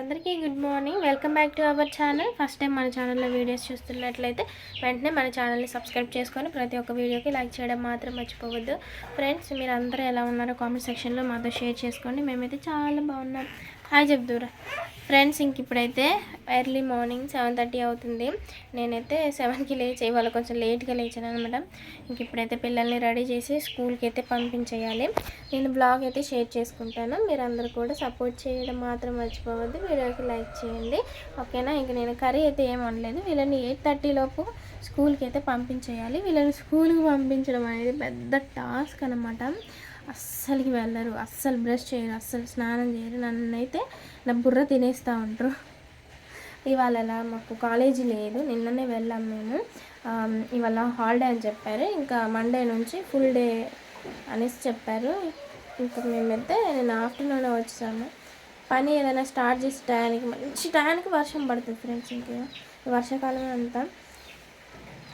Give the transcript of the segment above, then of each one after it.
అందరికీ good morning. Welcome back to our channel. First time మన ఛానల్లో వీడియోస్ చూస్తున్నట్లయితే వెంటనే మన ఛానల్ని సబ్స్క్రైబ్ చేసుకొని ప్రతి ఒక్క వీడియోకి లైక్ చేయడం మాత్రం మర్చిపోవద్దు. ఫ్రెండ్స్ మీరు అందరూ ఎలా ఉన్నారో కామెంట్ సెక్షన్లో మాతో షేర్ చేసుకోండి. మేమైతే చాలా బాగున్నాం. హాయ్ చెప్దూరా ఫ్రెండ్స్ ఇంక ఇప్పుడైతే ఎర్లీ మార్నింగ్ సెవెన్ థర్టీ అవుతుంది. నేనైతే సెవెన్కి లేచి ఇవాళ కొంచెం లేట్గా లేచాను అనమాట ఇంక ఇప్పుడైతే పిల్లల్ని రెడీ చేసి స్కూల్కి అయితే పంపించేయాలి. నేను బ్లాగ్ అయితే షేర్ చేసుకుంటాను. మీరు కూడా సపోర్ట్ చేయడం మాత్రం మర్చిపోవద్దు. వీడియోకి లైక్ చేయండి. ఓకేనా? ఇంక నేను కర్రీ అయితే ఏం అనలేదు వీళ్ళని ఎయిట్ థర్టీ లోపు స్కూల్కి అయితే పంపించేయాలి. వీళ్ళని స్కూల్కి పంపించడం అనేది పెద్ద టాస్క్ అనమాట అస్సలకి వెళ్ళరు. అస్సలు బ్రష్ చేయరు. అస్సలు స్నానం చేయరు. నన్నైతే నా బుర్ర తినేస్తూ ఉంటారు ఇవాళ అలా మాకు కాలేజీ లేదు. నిన్ననే వెళ్ళాం మేము. ఇవాళ హాలిడే అని చెప్పారు. ఇంకా మండే నుంచి ఫుల్ డే అనేసి చెప్పారు. ఇంకా మేమైతే నేను ఆఫ్టర్నూన్ వచ్చాము. పని ఏదైనా స్టార్ట్ చేసే టయానికి మంచి టయానికి వర్షం పడుతుంది ఫ్రెండ్స్. ఇంకా వర్షాకాలం అంతా.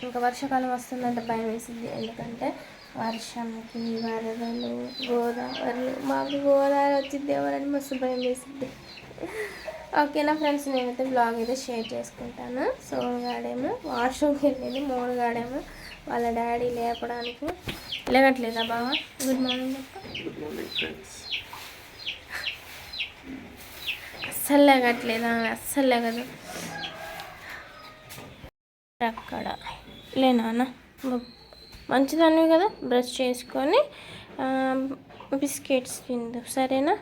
ఇంకా వర్షాకాలం వస్తుందంటే భయం వేసింది. ఎందుకంటే వర్షంకి వరదలు గోదావరి మాకు గోదావరి వచ్చింది ఎవరని మస్తు భయం వేసింది. ఓకేనా ఫ్రెండ్స్ నేనైతే బ్లాగ్ అయితే షేర్ చేసుకుంటాను. సోనుగాడేమో వాష్రూమ్కి వెళ్ళింది మోనుగాడేమో వాళ్ళ డాడీ లేపడానికి లేగట్లేదా బావా? Good morning good morning friends అస్సలు లేగట్లేదా అస్సలు లేగదు అక్కడ. లే నాన్న బ- కదా బ్రష్ చేసుకొని బిస్కెట్స్ తిందు. సరేనా?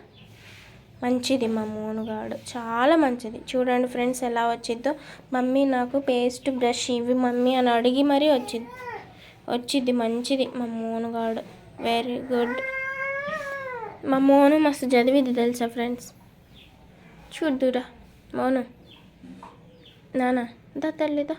మంచిది మా మోనుగాడు. చాలా మంచిది. చూడండి ఫ్రెండ్స్ ఎలా వచ్చిద్దో. మమ్మీ నాకు పేస్ట్ బ్రష్ ఇవి మమ్మీ అని అడిగి మరీ వచ్చింది వచ్చింది మంచిది మా మోనుగాడు. వెరీ గుడ్ మా మోను మస్తు చదివిద్ది తెలుసా ఫ్రెండ్స్? చూద్దురా మోను. నానా దా తల్లిదా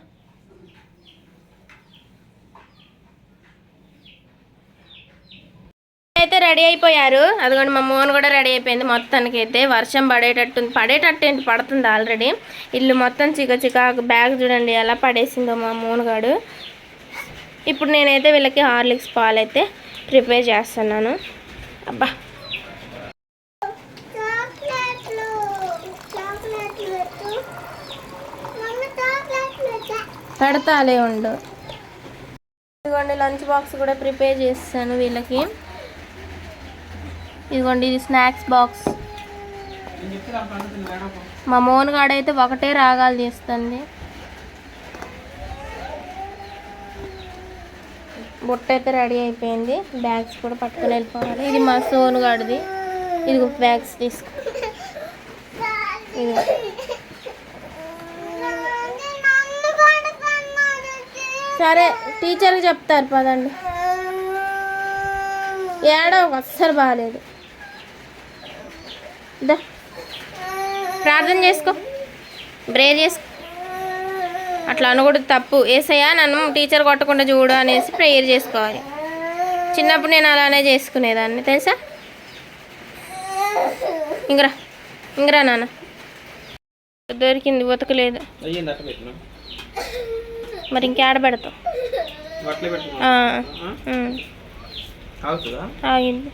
అయితే రెడీ అయిపోయారు. అదిగోండి మా మోన్ కూడా రెడీ అయిపోయింది. మొత్తానికి అయితే వర్షం పడేటట్టు పడేటట్టు ఏంటి? పడుతుంది ఆల్రెడీ. ఇల్లు మొత్తం చిక చిక బ్యాగ్ చూడండి ఎలా పడేసిందో మా మోనుగాడు ఇప్పుడు నేనైతే వీళ్ళకి హార్లిక్స్ పాలు అయితే ప్రిపేర్ చేస్తున్నాను. అబ్బా. పెడతాలే ఉండు. ఇదిగోండి లంచ్ బాక్స్ కూడా ప్రిపేర్ చేస్తాను వీళ్ళకి. ఇదిగోండి ఇది స్నాక్స్ బాక్స్. మా మోన్ గాడైతే ఒకటే రాగాలు తీస్తుంది బుట్ట అయితే రెడీ అయిపోయింది. బ్యాగ్స్ కూడా పట్టుకొని వెళ్ళిపోవాలి. ఇది మా సోను గాడిది. ఇది బ్యాగ్స్ తీసుకో. సరే టీచర్కి చెప్తారు పదండి. ఏడో అస్సలు బాగాలేదు. దా. ప్రార్థన చేసుకో. బ్రేర్ చేసుకో. అట్లా అనకూడదు తప్పు. ఏసయ్యా నన్ను టీచర్ కొట్టకుండా చూడు అనేసి ప్రేయర్ చేసుకోవాలి. చిన్నప్పుడు నేను అలానే చేసుకునేదాన్ని తెలుసా? ఇంకరా ఇంకరా నాన్న. దొరికింది బతకలేదు. పెట్టిన? మరి ఇంకేడ అవుతుందా ఆగింది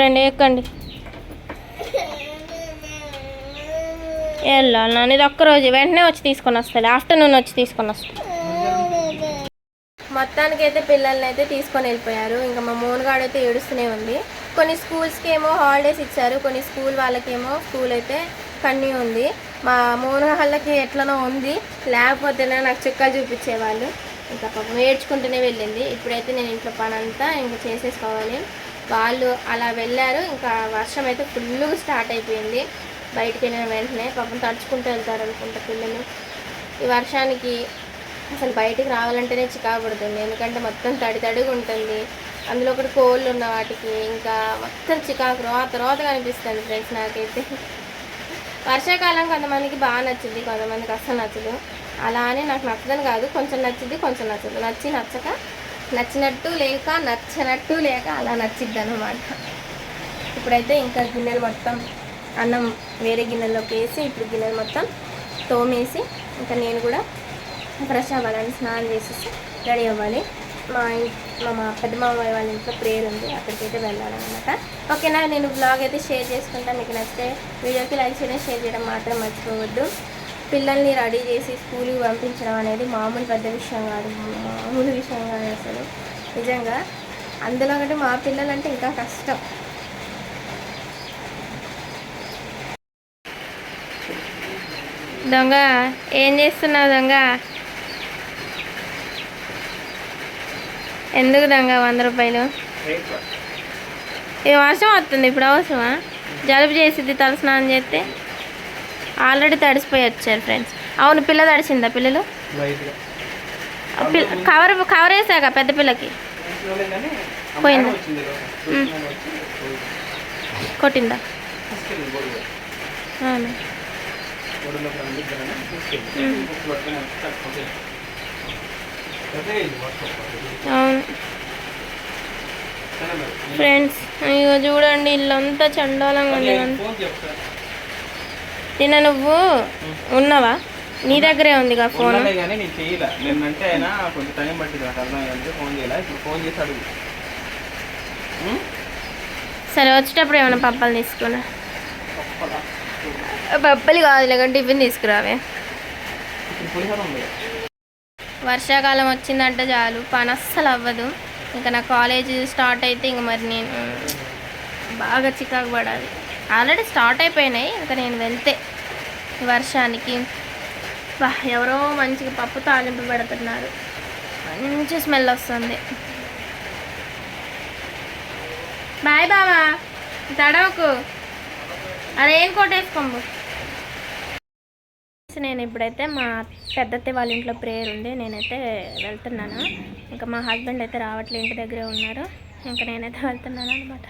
రండి ఎక్కండి. వెళ్ళాలి నాన్న ఇది ఒక్కరోజు వెంటనే వచ్చి తీసుకొని వస్తుంది ఆఫ్టర్నూన్ వచ్చి తీసుకొని వస్తుంది మొత్తానికి అయితే పిల్లల్ని అయితే తీసుకొని వెళ్ళిపోయారు. ఇంకా మా మోనగాడు అయితే ఏడుస్తూనే ఉంది. కొన్ని స్కూల్స్కి ఏమో హాలిడేస్ ఇచ్చారు. కొన్ని స్కూల్ వాళ్ళకేమో స్కూల్ అయితే కన్నీ ఉంది. మా మోన వాళ్ళకి ఎట్లనో ఉంది. లేకపోతేనే నాకు చుక్కలు చూపించేవాళ్ళు. ఇంకా పాపం ఏడ్చుకుంటూనే వెళ్ళింది. ఇప్పుడైతే నేను ఇంట్లో పని అంతా ఇంకా చేసేసుకోవాలి. వాళ్ళు అలా వెళ్ళారు. ఇంకా వర్షం అయితే ఫుల్గా స్టార్ట్ అయిపోయింది. బయటికి వెళ్ళిన వెంటనే పాపం తడుచుకుంటూ వెళ్తారు అనుకుంటా పిల్లలు. ఈ వర్షానికి అసలు బయటికి రావాలంటేనే చికాకు పడుతుంది. ఎందుకంటే మొత్తం తడి తడిగా ఉంటుంది. అందులో ఒకటి కోళ్ళు ఉన్న వాటికి ఇంకా మొత్తం చికాకు రోత తర్వాత అనిపిస్తుంది ఫ్రెండ్స్ నాకైతే. వర్షాకాలం కొంతమందికి బాగా నచ్చింది కొంతమందికి అస్సలు నచ్చదు. అలా అని నాకు నచ్చదని కాదు. కొంచెం నచ్చింది కొంచెం నచ్చదు. నచ్చి నచ్చక నచ్చినట్టు లేక నచ్చనట్టు లేక అలా నచ్చిద్ది అనమాట ఇప్పుడైతే ఇంకా గిన్నెలు మొత్తం అన్నం వేరే గిన్నెలోకి వేసి ఇప్పుడు గిన్నెలు మొత్తం తోమేసి ఇంకా నేను కూడా ఫ్రెష్ అవ్వాలని స్నానం చేసేసి రెడీ అవ్వాలి. మా మా మా పెద్ద మామయ్య వాళ్ళ ఇంట్లో ప్రేయర్ ఉంది. అక్కడికైతే వెళ్ళాలన్నమాట. ఓకేనా? నేను బ్లాగ్ అయితే షేర్ చేసుకుంటాను మీకు నచ్చితే వీడియోకి లైక్ చేయడం షేర్ చేయడం మాత్రం మర్చిపోవద్దు. పిల్లల్ని రెడీ చేసి స్కూల్కి పంపించడం అనేది మామూలు పెద్ద విషయం కాదు. మామూలు విషయం కాదు అసలు. నిజంగా అందులో ఒకటి మా పిల్లలంటే ఇంకా కష్టం. దొంగ ఏం చేస్తున్నావు దొంగ? ఎందుకు దొంగ వంద రూపాయలు? ఈ వర్షం వస్తుంది ఇప్పుడు అవసరమా? జలుబు చేసిద్ది తల స్నానం చేస్తే? ఆల్రెడీ తడిసిపోయి వచ్చారు ఫ్రెండ్స్. అవును పిల్ల తడిసిందా పిల్లలు? కవర్ కవర్ వేసాక పెద్ద పిల్లకి? పోయిందా? కొట్టిందా. అవును? అవును. ఫ్రెండ్స్ ఇగో చూడండి ఇల్లంతా చండాలంగా ఉంది. నిన్న నువ్వు ఉన్నావా? నీ దగ్గరే ఉందిగా ఫోన్ ఉన్నదే కానీ నేను చేయలే. నిన్నంటే అయినా కొంచెం టైం పట్టింది నాకు అర్థం అయ్యింది ఫోన్ చేయలే. ఇప్పుడు ఫోన్ చేసి అడుగు. మ్మ్? సరే వచ్చేటప్పుడు ఏమైనా పప్పలు తీసుకున్నా? పప్పలు? కాదులే కానీ టిఫిన్ తీసుకురావే. ఉంది. వర్షాకాలం వచ్చిందంటే చాలు. పని అస్సలు అవ్వదు. ఇంకా నా కాలేజ్ స్టార్ట్ అయితే ఇంక మరి నేను బాగా చికాకు పడాలి. ఆల్రెడీ స్టార్ట్ అయిపోయినాయి ఇంకా నేను వెళ్తే వర్షానికి. ఎవరో మంచిగా పప్పు తాలింపు పెడుతున్నారు. మంచి స్మెల్ వస్తుంది. బాయ్ బావా తడవకు. అదేం సో నేను ఇప్పుడైతే మా పెద్దతే వాళ్ళ ఇంట్లో ప్రేయర్ ఉంది నేనైతే వెళ్తున్నాను. ఇంకా మా హస్బెండ్ అయితే రావట్లే ఇంటి దగ్గరే ఉన్నారు. ఇంకా నేనైతే వెళ్తున్నాను అనమాట